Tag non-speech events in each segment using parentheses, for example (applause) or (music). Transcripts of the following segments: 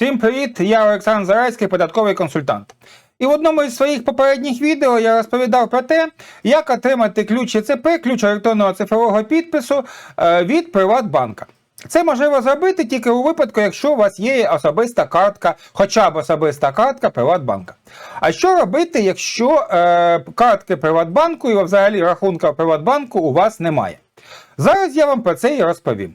Всім привіт! Я Олександр Зарайський, податковий консультант. І в одному із своїх попередніх відео я розповідав про те, як отримати ключ ЕЦП, ключ електронного цифрового підпису е, від Приватбанка. Це можливо зробити тільки у випадку, якщо у вас є особиста картка, хоча б особиста картка Приватбанка. А що робити, якщо е, картки Приватбанку і взагалі рахунка Приватбанку у вас немає? Зараз я вам про це і розповім.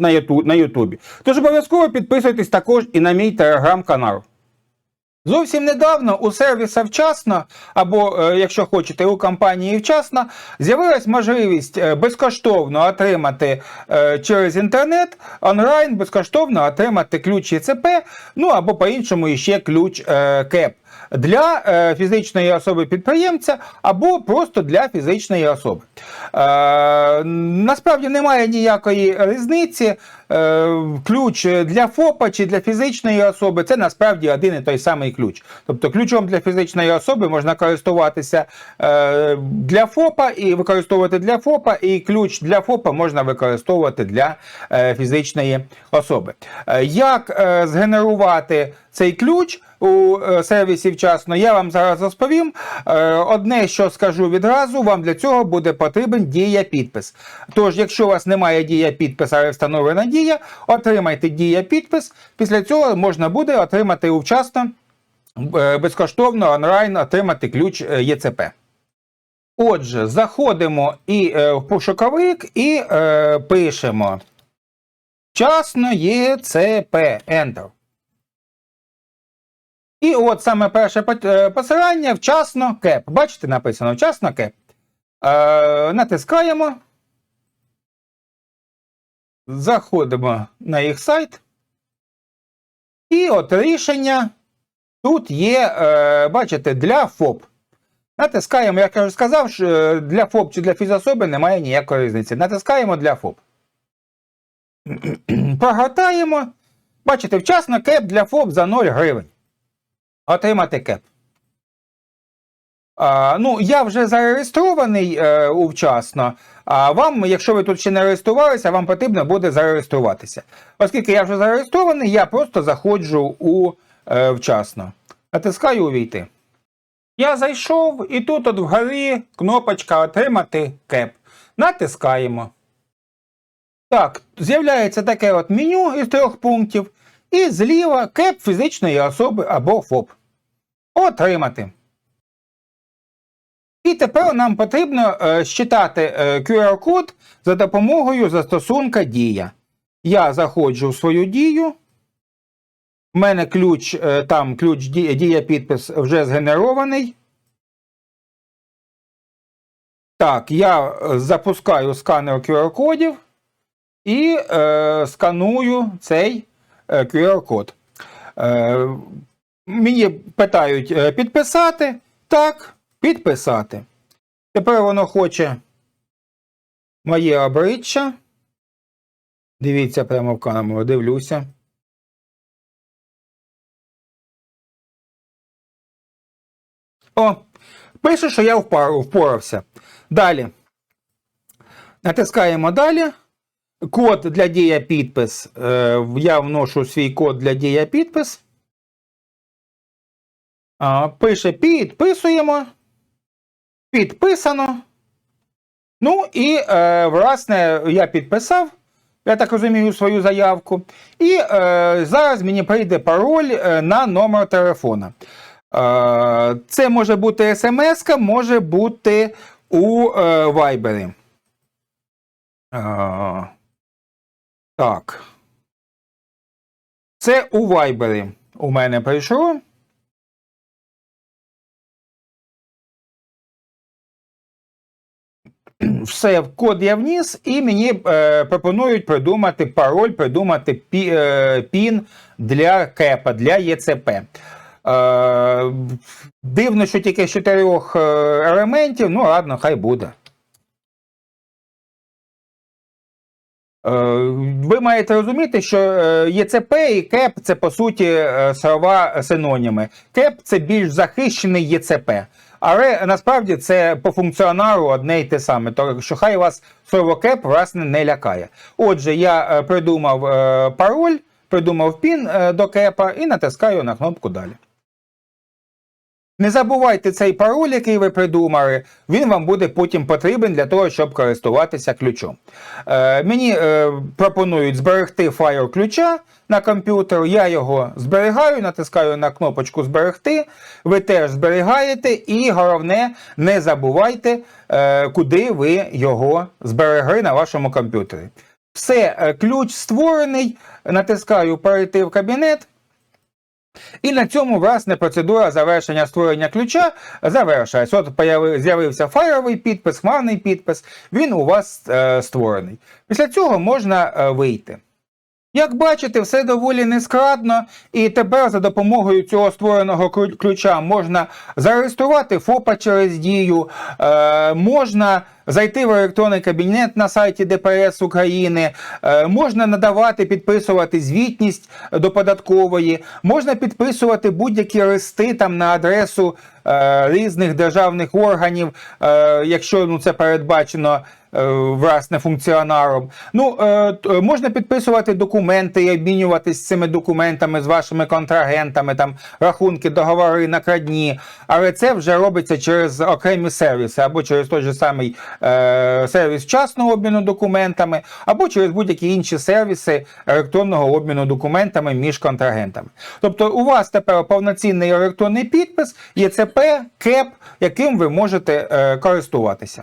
на Юту- на Ютубі. Тож обов'язково підписуйтесь також і на мій телеграм-канал. Зовсім недавно у сервіса вчасно, або е, якщо хочете, у компанії вчасно, з'явилась можливість е, безкоштовно отримати е, через інтернет онлайн, безкоштовно отримати ключ ЄЦП, ну або по-іншому іще ключ КЕП для е, фізичної особи підприємця або просто для фізичної особи. Е, насправді немає ніякої різниці. Е, ключ для ФОПа чи для фізичної особи це насправді один і той самий ключ. Тобто ключом для фізичної особи можна користуватися е, для ФОПа і використовувати для ФОПа, і ключ для ФОПа можна використовувати для е, фізичної особи. Як згенерувати цей ключ? У сервісі вчасно я вам зараз розповім. Одне, що скажу відразу, вам для цього буде потрібен дія підпис. Тож, якщо у вас немає дія підпис, але встановлена дія, отримайте дія підпис. Після цього можна буде отримати вчасно е, безкоштовно онлайн отримати ключ е, ЄЦП. Отже, заходимо і е, в пошуковик і пишемо вчасно ЄЦП Enter. І от саме перше посилання вчасно кеп. Бачите, написано вчасно кеп. Е, натискаємо. Заходимо на їх сайт. І от рішення. Тут є, е, бачите, для ФОП. Натискаємо, як я вже сказав, е, для ФОП чи для фізособи немає ніякої різниці. Натискаємо для ФОП. (clears throat) Прогортаємо. Бачите, вчасно кеп для ФОП за 0 гривень отримати кеп. А, ну, я вже зареєстрований е, увчасно. А вам, якщо ви тут ще не реєструвалися, вам потрібно буде зареєструватися. Оскільки я вже зареєстрований, я просто заходжу у е, вчасно. Натискаю увійти. Я зайшов, і тут от вгорі кнопочка Отримати кеп. Натискаємо. Так, з'являється таке от меню із трьох пунктів. І зліва кеп фізичної особи або ФОП. Отримати. І тепер нам потрібно е, щитати е, QR-код за допомогою застосунка Дія. Я заходжу в свою дію. У мене ключ, е, там ключ дія підпис вже згенерований. Так, я е, запускаю сканер QR-кодів і е, сканую цей е, QR-код. Е, Мені питають е, підписати. Так, підписати. Тепер воно хоче моє обличчя. Дивіться прямо в камеру, дивлюся. О, пише, що я впорався. Далі. Натискаємо далі. Код для дія підпис. Е, я вношу свій код для дія підпис. Пише підписуємо. Підписано. Ну і, е, власне, я підписав, я так розумію, свою заявку. І е, зараз мені прийде пароль е, на номер телефона. Е, це може бути смс, може бути у е, Viber. Е, так. Це у Viber у мене прийшло. (clears throat) Все, в код я вніс, і мені е, пропонують придумати пароль, придумати пі, е, пін для кепа, для ЄЦП. Е, дивно, що тільки з чотирьох е, елементів, ну ладно, хай буде. Е, Ви маєте розуміти, що е, ЄЦП і КЕП це по суті е, слова синоніми. КЕП це більш захищений ЄЦП. Але насправді це по функціоналу одне й те саме, то що хай вас КЕП власне не лякає. Отже, я е, придумав е, пароль, придумав пін е, до кепа і натискаю на кнопку далі. Не забувайте цей пароль, який ви придумали, він вам буде потім потрібен для того, щоб користуватися ключом. Е, мені е, пропонують зберегти файл ключа на комп'ютер, я його зберігаю, натискаю на кнопочку зберегти. Ви теж зберігаєте, і головне, не забувайте, е, куди ви його зберегли на вашому комп'ютері. Все, е, ключ створений, натискаю перейти в кабінет. І на цьому, власне, процедура завершення створення ключа завершується. От з'явився файловий підпис, хмарний підпис, він у вас е, створений. Після цього можна е, вийти. Як бачите, все доволі нескладно, і тепер за допомогою цього створеного ключа можна зареєструвати ФОПа через дію, е, можна зайти в електронний кабінет на сайті ДПС України, е, можна надавати, підписувати звітність до податкової, можна підписувати будь-які листи там на адресу е, різних державних органів, е, якщо ну, це передбачено власне функціоналом. Ну, можна підписувати документи і обмінюватись цими документами з вашими контрагентами, там рахунки, договори, накладні. Але це вже робиться через окремі сервіси, або через той же самий сервіс вчасного обміну документами, або через будь-які інші сервіси електронного обміну документами між контрагентами. Тобто, у вас тепер повноцінний електронний підпис, ЄЦП, КЕП, яким ви можете е, користуватися.